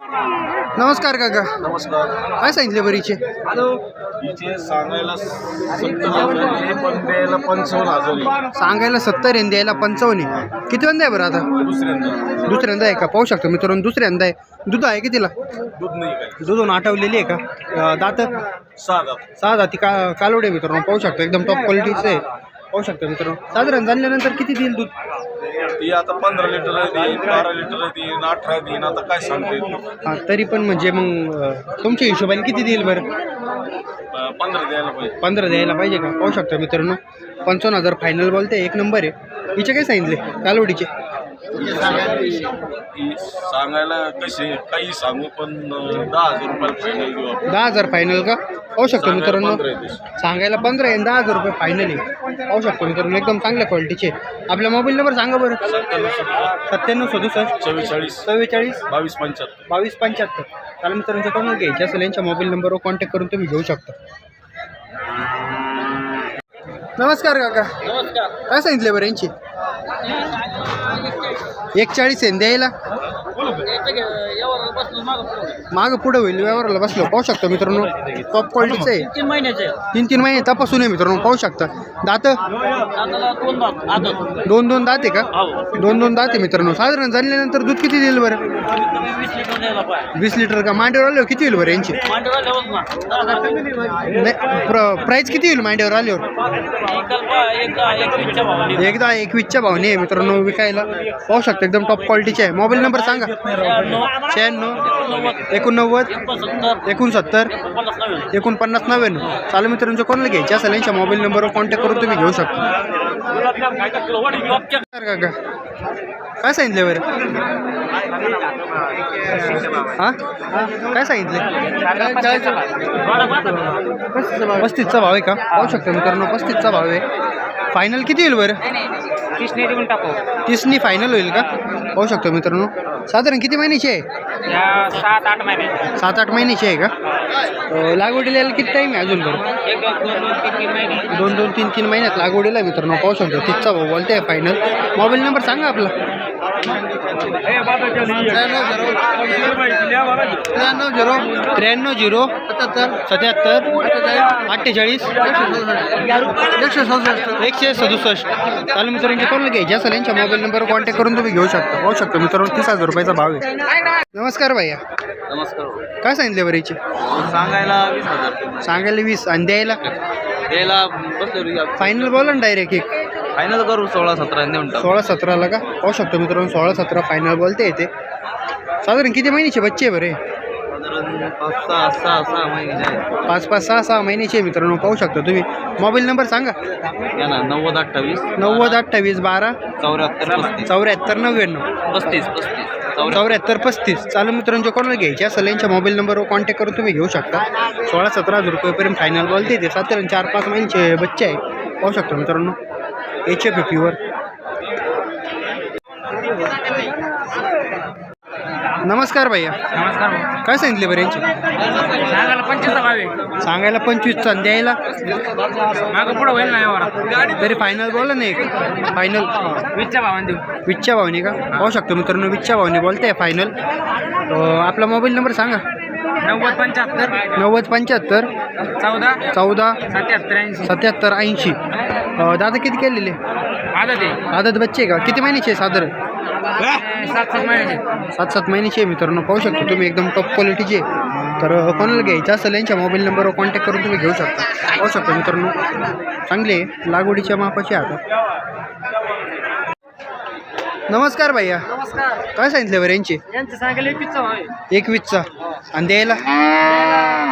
नमस्कार काका. नमस्कार. काय सांगितले बरीचे? सांगायला सत्तर हजार आहे, पण द्यायला पंचावन्न हजार. आहे. सांगायला सत्तर आहे आणि द्यायला पंचावन्न आहे. किती वंदा आहे बरं आता? दुसऱ्यांदा. दुसऱ्यांदा आहे का? पाहू शकतो मित्रांनो दुसऱ्यांदा आहे. दूध आहे की तिला? दूध नाही काय दूधून आठवलेली आहे का? अं, दात? सहा दाती. का कालोड आहे मित्रांनो पाहू शकतो. एकदम टॉप क्वालिटीचं आहे. पाहू शकतो मित्रांनो. साधारण जाणल्यानंतर किती देईल दूध? ती आता पंधरा लिटर देईन बारा लिटर देईन अठरा देईन आता काय सांगते हा तरी पण म्हणजे मग अं, तुमच्या हिशोबाने किती देईल बरं? पंधरा द्यायला पाहिजे. पंधरा द्यायला पाहिजे का? पाहू शकतो मित्रांनो. पंचावन्न हजार फायनल बोलते एक नंबर आहे. हिचे काय सांगितले कालवडीचे. सांगायला कसे काही सांगू पण दहा हजार रुपयाला फायनल आपण. दहा हजार फायनल का? पाहू शकतो मित्रांनो. पंधरा आहे ते. सांगायला पंधरा आहे दहा हजार रुपये फायनल आहे. पाहू शकतो मित्रांनो एकदम चांगल्या क्वालिटीचे आपला मोबाईल नंबर सांगा बरं. सत्त्याण्णव सत्तर सत्त्याण्णव सदुसष्ट. चव्वेचाळीस. चव्वेचाळीस. बावीस पंच्याहत्तर. बावीस पंच्याहत्तर. त्याला मित्रांच्या कोणाला घ्यायचे असेल यांच्या मोबाईल नंबरवर कॉन्टॅक्ट करून तुम्ही घेऊ शकता. नमस्कार काका. काय सांगितले बरं यांची? एक चाळीस आहे द्यायला. मागं पुढं होईल व्यवहाराला बसलो. पाहू शकतो मित्रांनो टॉप क्वालिटीचं आहे. तीन महिन्याचे. तीन तीन महिने तपासून आहे मित्रांनो पाहू शकता. दात? दोन दोन दात आहे का? हो. दोन दोन दात आहे मित्रांनो. साधारण झाल्यानंतर दूध किती देईल बरं? वीस लिटर का? मांडीवर आल्यावर किती होईल बरं यांची? नाही प्र प्राईस किती होईल मांडीवर आल्यावर? एकदा एकवीसच्या भावने आहे मित्रांनो विकायला. पाहू शकता एकदम टॉप क्वालिटीचे आहे. मोबाईल नंबर सांगा. शहाण्णव. एकोणनव्वद एकोणसत्तर एकोणपन्नास नव्याण्णव. चालू मित्रांच्या कोणाला घ्यायचे असेल यांच्या मोबाईल नंबरवर कॉन्टॅक्ट करून तुम्ही घेऊ शकता. काका. काय सांगितले बरं? हां? काय सांगितले पस्तीसचा भाव आहे का? पाहू शकता मित्रांनो पस्तीसचा भाव आहे. फायनल किती येईल बरं? कृष्ण देऊन टाकू. तीसनी फायनल होईल का? पाहू शकतो मित्रांनो. साधारण किती महिन्याची आहे? या सात आठ महिने सात आठ महिन्याची आहे का? अं, लागवडीला यायला किती टाईम आहे अजून बरं? एक दोन दोन तीन तीन महिने. दोन दोन तीन तीन महिन्यात लागवडीला आहे मित्रांनो. पाहू शकतो. तिथचा भाऊ बोलते आहे फायनल मोबाईल नंबर सांगा आपला. त्र्याण्णव झिरो. त्र्याण्णव झिरो सत्याहत्तर. अठ्ठेचाळीस. एकशे सदुसष्ट. एकशे सदुसष्ट चालू मित्रांचे कोणाला घ्यायचे असेल यांच्या मोबाईल नंबरवर कॉन्टॅक्ट करून तुम्ही घेऊ शकता. पाहू शकता मित्रांनो तीस हजार रुपयाचा भाव आहे. नमस्कार भैया. नमस्कार. काय सांगितले बरं याची सांगायला वीस हजार. सांगायला वीस आणि द्यायला? द्यायला फायनल बोला ना डायरेक्ट एक. फायनल करू सोळा सतरा देऊन सोळा सतराला का? पाहू शकतो मित्रांनो सोळा सतरा फायनल बोलते येते. साधारण किती महिन्याचे बच्चे आहे बरे? पाच सहा सहा सहा महिने पाच पाच सहा सहा महिन्याचे मित्रांनो पाहू शकता तुम्ही. मोबाईल नंबर सांगा. ना नव्वद अठ्ठावीस नव्वद अठ्ठावीस बारा. चौऱ्याहत्तर चौऱ्याहत्तर नव्याण्णव. पस्तीस पस्तीस. चौऱ्याहत्तर. पस्तीस. चालू मित्रांच्या कोणाला घ्यायचे असेल यांच्या मोबाईल नंबरवर कॉन्टॅक्ट करून तुम्ही घेऊ शकता. सोळा सतरा हजार रुपयेपर्यंत फायनल बोलते ते साधारण चार पाच महिन्याचे बच्चे आहे. पाहू शकतो मित्रांनो. एच एफ प्युअर नमस्कार भैया. नमस्कार. काय सांगितले बरं यांचे? सांगायला पंचवीस भावे सांगायला पंचवीसचा आणि द्यायला? मागं पुढं होईल ना व्यवहारात तरी फायनल बोला ना एक. फायनल वीसच्या भावाने देऊ. विच्छा भावनी का? पाहू शकतो मित्रांनो विच्छा भावनी बोलते फायनल आपला मोबाईल नंबर सांगा. नव्वद पंच्याहत्तर. नव्वद पंच्याहत्तर. चौदा. चौदा. सत्याहत्तर ऐंशी. सत्याहत्तर ऐंशी. दादा किती केलेले? आदत आहे. आदत बच्चे का? किती महिन्याचे आहे साधारण? सात सात महिन्याचे सात सात महिन्याचे आहे मित्रांनो. पाहू शकतो तुम्ही एकदम टॉप क्वालिटीचे तर अ, कोणाला घ्यायचं असेल यांच्या मोबाईल नंबरवर कॉन्टॅक्ट करून तुम्ही घेऊ शकता. पाहू शकतो मित्रांनो. चांगले आहे. लागवडीच्या मापाचे आता. नमस्कार भैया. नमस्कार. काय सांगितले बरं यांचे? यांचं सांगायला एकवीसचा भाव आहे. एकवीसचा. आणि द्यायला?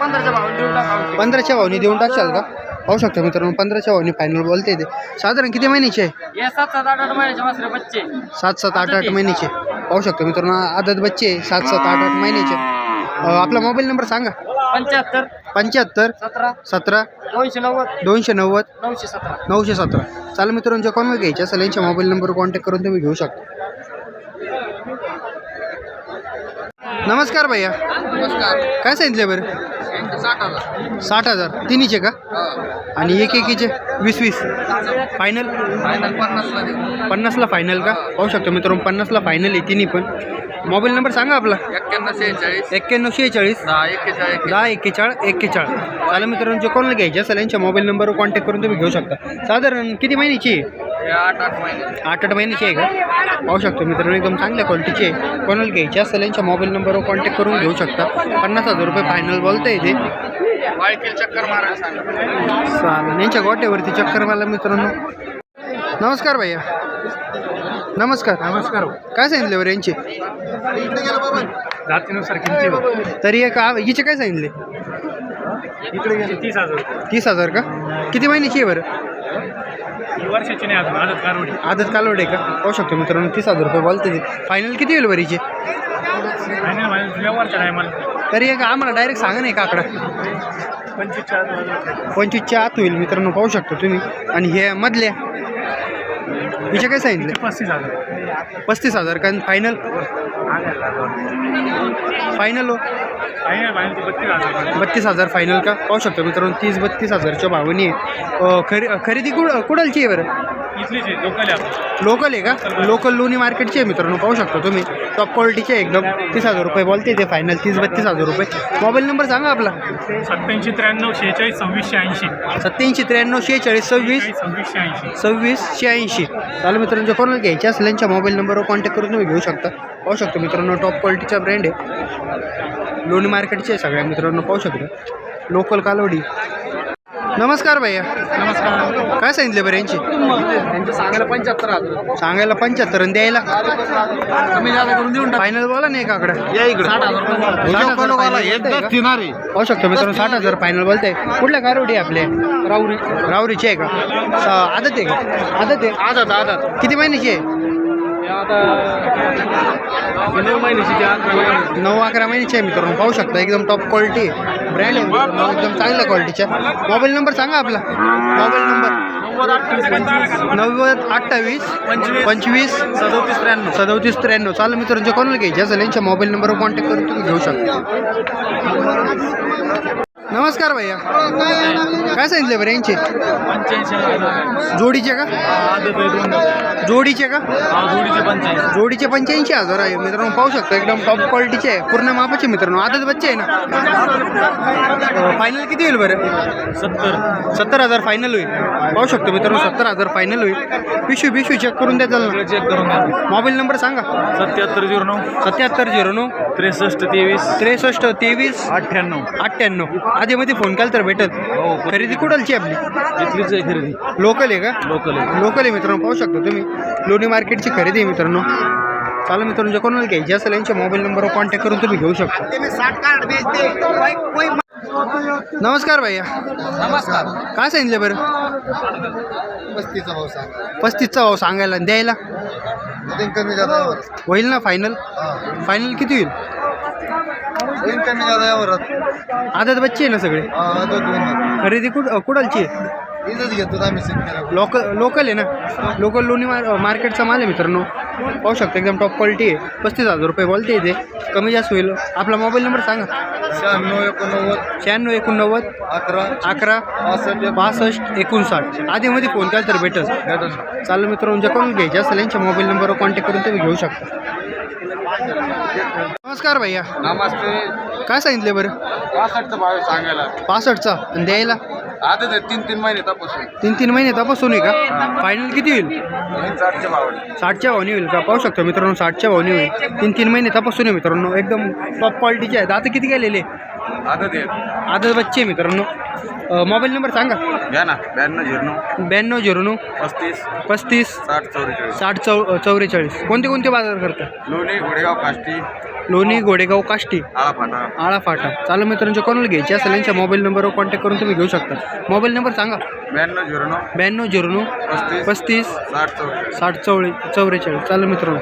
पंधराच्या भावाने देऊन टाका पंधराच्या भावनी देऊन टाकशाल का? पाहू शकता मित्रांनो पंधराच्या भावनी फायनल बोलते ते. साधारण किती महिन्याचे आहे? सात सात आठ आठ महिन्याचे वासरे बच्चे. सात सात आठ आठ महिन्याचे. पाहू शकतो मित्रांनो आदत बच्चे सात सात आठ आठ महिन्याचे. अ, आपला मोबाईल नंबर सांगा. पंच्याहत्तर. पंच्याहत्तर. सतरा. सतरा. दोनशे नव्वद. दोनशे नव्वद. नऊशे सतरा. नऊशे सतरा. चालू मित्रांच्या कोणाला घ्यायचे असेल यांच्या मोबाईल नंबरवर कॉन्टॅक्ट करून तुम्ही घेऊ शकता. नमस्कार भैया. नमस्कार. काय सांगितले बरं? साठ हजार. साठ हजार. तिन्हीचे का? आणि एक एकीचे वीस वीस. फायनल फायनल पन्नासला देऊ पन्नासला फायनल का? पाहू शकतो मित्रांनो पन्नासला फायनल आहे तिन्ही पण. मोबाईल नंबर सांगा आपला. एक्क्याण्णव शेहेचाळीस. एक्क्याण्णव शेहेचाळीस. दहा एक्केचाळीस दहा एक्केचाळ एक्केचाळ. चालेल मित्रांनो जे कोणाला घ्यायचे असेल यांच्या मोबाईल नंबरवर कॉन्टॅक्ट करून तुम्ही घेऊ शकता. साधारण किती महिन्याची? आठ आठ महिने. आठ आठ महिन्याची आहे का? पाहू शकतो मित्रांनो एकदम चांगल्या क्वालिटीची आहे. कोणाला घ्यायची असेल यांच्या मोबाईल नंबरवर कॉन्टॅक्ट करून घेऊ शकता. पन्नास हजार रुपये फायनल बोलता येते चक्कर मारायला सांगा. चालेल. यांच्या गोट्यावरती चक्कर मला मित्रांनो. नमस्कार भैया. नमस्कार. नमस्कार. काय सांगितले बरं यांचे? जातीनुसार किमती तरी एक आ- हिचे काय सांगितले? इकडे गेले तीस हजार तीस हजार का? किती महिन्याची आहे बरं? ही वर्षाची नाही अजून आदत कारवडी. आदत कालवड का? पाहू शकतो मित्रांनो तीस हजार रुपये बोलते फायनल किती होईल बरीचे? फायनल फायनल तरी एक आम्हाला डायरेक्ट सांगा नाही का आकडा. पंचवीस चार पंचवीसच्या आत होईल मित्रांनो पाहू शकतो तुम्ही. आणि हे मधल्या हिचे काय सांगितले पस्तीस हजार. पस्तीस हजार. का फायनल फायनल हो? बत्तीस हजार. फायनल का? पाहू शकतो मित्रांनो तीस बत्तीस हजारच्या भावानी. आहे खरे खरेदी कुड कुडालची आहे बरं. इथलीच आहे लोकल आहे आपण लोकल आहे का? लोकल लोणी मार्केटची आहे मित्रांनो पाहू शकतो तुम्ही. टॉप क्वालिटीचे आहे एकदम. तीस हजार रुपये बोलते ते फायनल तीस बत्तीस हजार रुपये. मोबाईल नंबर सांगा आपला. सत्याऐंशी त्र्याण्णव शेहेचाळीस सव्वीसशे ऐंशी. सत्याऐंशी त्र्याण्णव शेहेचाळीस सव्वीस. सव्वीसशे ऐंशी. सव्वीस शहाऐंशी चालेल मित्रांनो कोणाला घ्यायचे असेल यांच्या मोबाईल नंबरवर कॉन्टॅक्ट करून तुम्ही घेऊ शकता. पाहू शकतो मित्रांनो टॉप क्वालिटीचा ब्रँड आहे. लोणी मार्केटचे आहे सगळ्या मित्रांनो पाहू शकता. लोकल कालवडी. नमस्कार भैया. नमस्कार. काय सांगितले बरं यांची? त्यांचं सांगायला पंच्याहत्तर हजार सांगायला पंच्याहत्तर आणि द्यायला? कमी जादा करून देऊन फायनल बोला नाही का आकडा? या इकडे. साठ हजार? पाहू शकतो मित्रांनो साठ हजार फायनल बोलताय कुठल्या कारोडी आपले? राऊरी राऊरीची आहे का? स- आदत आहे का? आदत आहे? आदत आदत. किती महिन्याची आहे? नऊ महिन्याची नऊ अकरा महिन्याची आहे मित्रांनो. पाहू शकता एकदम टॉप क्वालिटी ब्रँड आहे मित्रांनो, एकदम चांगल्या क्वालिटीच्या मोबाईल नंबर सांगा आपला. मोबाईल नंबर नव्वद अठ्ठावीस पंचवीस. सदोतीस त्र्याण्णव. सदोतीस त्र्याण्णव. चालेल मित्रांनो कोणाला घ्यायचे असेल यांच्या मोबाईल नंबरवर कॉन्टॅक्ट करून तुम्ही घेऊ शकता. नमस्कार भैया. काय सांगितले बरं यांचे? जोडीचे का? जोडीचे का? हा जोडीचे पंच्याऐंशी हजार आहे. मित्रांनो पाहू शकता एकदम टॉप क्वालिटीचे आहे. पूर्ण मापाचे मित्रांनो. आदत बच्चे आहे ना? फायनल किती होईल बरं? सत्तर. सत्तर हजार फायनल होईल. पाहू शकतो मित्रांनो सत्तर हजार फायनल होईल. पिशवी पिशवी चेक करून द्या ना चेक करून मोबाईल नंबर सांगा. सत्याहत्तर झिरो नऊ. सत्याहत्तर झिरो नऊ. त्रेसष्ट तेवीस. त्रेसष्ट तेवीस. अठ्ठ्याण्णव. अठ्ठ्याण्णव. आधी मध्ये फोन केला तर भेटल. खरेदी कुठलची आपली? इथलीच आहे खरेदी. लोकल आहे का? लोकल आहे. लोकल आहे मित्रांनो पाहू शकता तुम्ही. लोणी मार्केटची खरेदी आहे मित्रांनो. चालेल मित्रांनो जे कोणाला घ्यायची असेल यांच्या मोबाईल नंबरवर कॉन्टॅक्ट करून तुम्ही घेऊ शकता. नमस्कार भैया. नमस्कार. काय सांगितले बरं? पस्तीचा भाऊ सांगा. पस्तीसचा भाव सांगायला आणि द्यायला? कमी जादा होईल. ना फायनल फायनल किती होईल? होईल कमी जादा यावर आदत बच्चे आहे ना सगळे? खरेदी कुठ कुडालची आहे? इथंच घेतो आम्ही शेतकऱ्या लोकल लोकल आहे ना? लोकल लोणी मार मार्केटचा माल आहे मित्रांनो. पाहू शकता एकदम टॉप क्वालिटी आहे. पस्तीस हजार रुपये बोलते इथे. कमी जास्त होईल. आपला मोबाईल नंबर सांगा. शहाण्णव एकोणनव्वद शहाण्णव एकोणनव्वद अकरा अकरा पासष्ट पासष्ट एकोणसाठ. आधीमध्ये फोन केला तर भेटल. चालेल मित्रांनो जे कोण घ्यायचे असेल यांच्या मोबाईल नंबरवर कॉन्टॅक्ट करून तुम्ही घेऊ शकता. नमस्कार भैया. नमस्ते. काय सांगितले बरं? पासष्टचा भाव आहे सांगायला. पासष्टचा? आणि द्यायला? आता ते तीन तीन महिने तपासून. तीन तीन महिने तपासून आहे का? फायनल किती होईल? साठच्या भावाने. साठच्या भावनी होईल का? पाहू शकतो मित्रांनो साठच्या भावनी होईल. तीन तीन महिने तपासून आहे मित्रांनो एकदम टॉप क्वालिटीचे आहेत. आता किती गेलेले? आता ते. आता बच्चे आहे मित्रांनो. मोबाईल नंबर सांगा. घ्या ना ब्याण्णव झिरो नऊ. ब्याण्णव झिरो नऊ. पस्तीस. पस्तीस. साठ चौवेचाळीस. साठ चौ चौवेचाळीस. कोणते कोणते बाजार करता? लोणी घोडेगाव काष्टी. लोणी गोडेगाव काष्टी. आळा फाटा आळा फाटा चालू मित्रांच्या कोणाला घ्यायचे असेल यांच्या मोबाईल नंबरवर कॉन्टॅक्ट करून तुम्ही घेऊ शकता. मोबाईल नंबर सांगा. ब्याण्णव झिरो नऊ. ब्याण्णव झिरो नऊ. पस्तीस. पस्तीस. साठ चौळे चौवेचाळीस. चालू मित्रांनो.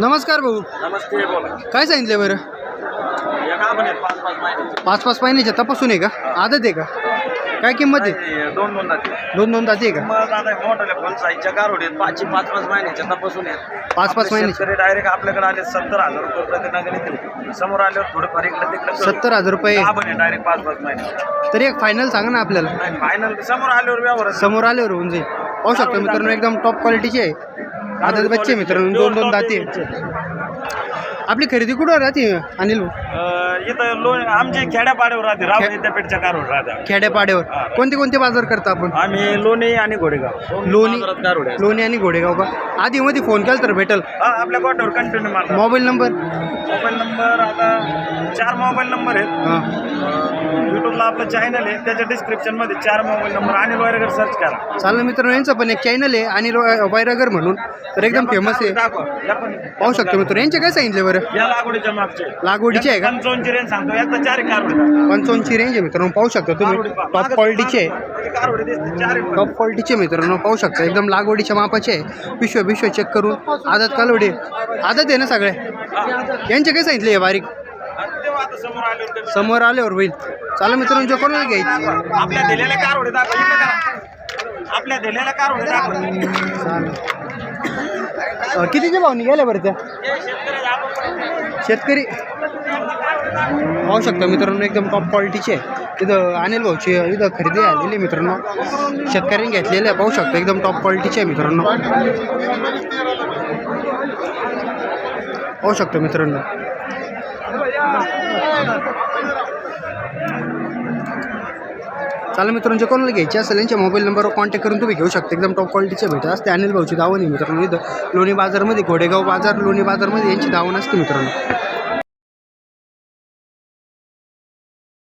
नमस्कार भाऊ. नमस्ते बोला. काय सांगितले बरं? या का म्हणे पाच पाच महिने पाच पाच महिन्याच्या तपासून आहे का? आदत आहे का? काय किंमत आहे? दोन दोन जाते दोन दोन ताती आहे का? मग आता मोठ्या फुल साईजच्या गारोडी पाचशे पाच पाच महिन्याच्या तपासून आहेत पाच पाच महिन्याचे. शेतकरी डायरेक्ट आपल्याकडे आले सत्तर हजार रुपये प्रति नागरिक देऊ समोर आल्यावर थोडंफार इकडे तिकडे सत्तर हजार रुपये. डायरेक्ट पाच पाच महिने. तरी एक फायनल सांगा ना आपल्याला. फायनल समोर आल्यावर व्यवहार समोर आल्यावर होऊन जाईल. पाहू शकतो मित्रांनो एकदम टॉप क्वालिटीचे आहे. आदत बच्चे मित्रांनो दोन दोन दाते. आपली खरेदी कुठं राहते अनिल? भाऊ? अं, इथं लोण आमची खेड्यापाड्यावर राहते राव विद्यापीठच्या कारवर राहते खेड्यापाड्यावर. कोणते कोणते बाजार करता आपण? आम्ही लोणी आणि घोडेगाव. लोणी कारवड लोणी आणि घोडेगाव का? आधी मध्ये फोन केला तर भेटल. हा आपल्या गोट्यावर कंटिन्यू मारतात मोबाईल नंबर? मोबाईल नंबर आता चार मोबाईल नंबर आहेत. हां. युट्यूबला आपलं चॅनल आहे त्याच्या डिस्क्रिप्शनमध्ये चार मोबाईल नंबर आणि वगैरे सर्च करा. चालेल मित्रांनो यांचं पण एक चॅनल आहे आणि वैरागर म्हणून. तर एकदम फेमस आहे. दाखवा या पण. पाहू शकतो मित्रांनो यांचे काय सांगितले बरं? या लागवडीच्या मागचे. लागवडीचे आहे का? पंचावन्नची रेंज सांगतो याचा चार कारवडी पंचावन्नची रेंज आहे मित्रांनो पाहू शकता तुम्ही. टॉप क्वालिटीचे आहे. कारवडी दिसते चार टॉप क्वालिटीचे मित्रांनो पाहू शकता. एकदम लागवडीच्या मापाचे आहे. पिशव्या पिशव्या चेक करून. आदत कालवडे. आदत आहे ना सगळे? यांचे काय सांगितले हे बारीक? आता समोर आल्यावर कमी. समोर आल्यावर होईल. चालेल मित्रांनो जो कोणाला घ्यायची? आपल्या दिलेल्या कारवडी दाखवा इकडे करा. आपल्या दिलेल्या कारवडी दाखवा. चालेल अं, कितीच्या भावनी गेल्या बरं त्या? शेतकरी पाहू शकता मित्रांनो एकदम टॉप क्वालिटीचे आहे इथं अनिल भाऊची इथं खरेदी आलेली आहे मित्रांनो. शेतकऱ्यांनी घेतलेले आहे पाहू शकता एकदम टॉप क्वालिटीचे आहे मित्रांनो. पाहू शकतो मित्रांनो. चालेल मित्रांचे कोणाला घ्यायचे असेल यांच्या मोबाईल नंबरवर कॉन्टॅक्ट करून तुम्ही घेऊ शकता. एकदम टॉप क्वालिटीचे भेटत असते अनिल भाऊची दावण आहे मित्रांनो. इथं लोणी बाजारमध्ये घोडेगाव बाजार लोणी बाजारमध्ये यांची दावण असते मित्रांनो.